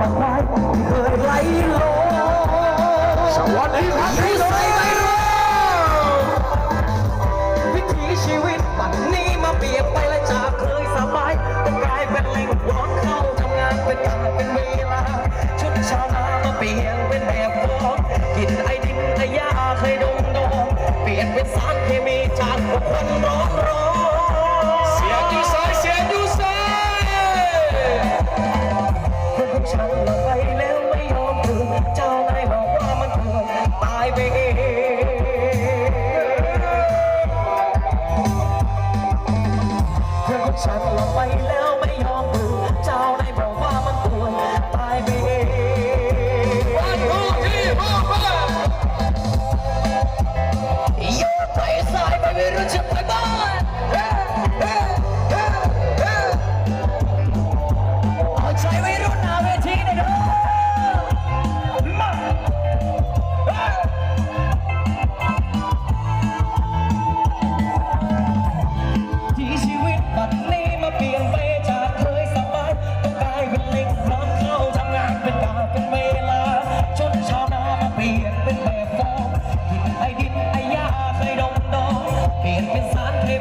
ตะควายที่เคยไหลโลสวัสดีครับพี่ไน้องวิถีชีวิตปันนี้มาเปลี่ยนไปและจากเคยสบายแต่กลายเป็นล่งร้อนเข้าทำงานเป็นการเป็นเวลาชุดชาวนามาเปลี่ยนเป็นแบบฟองกินไอดินไอยาเคยดมดองเปลี่ยนเป็นสารเคมีจากคนร้อนร้อน ไปแล้วไม่ยอมดูเจ้าใน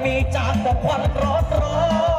มีจากแต่ควันร้อนร้อน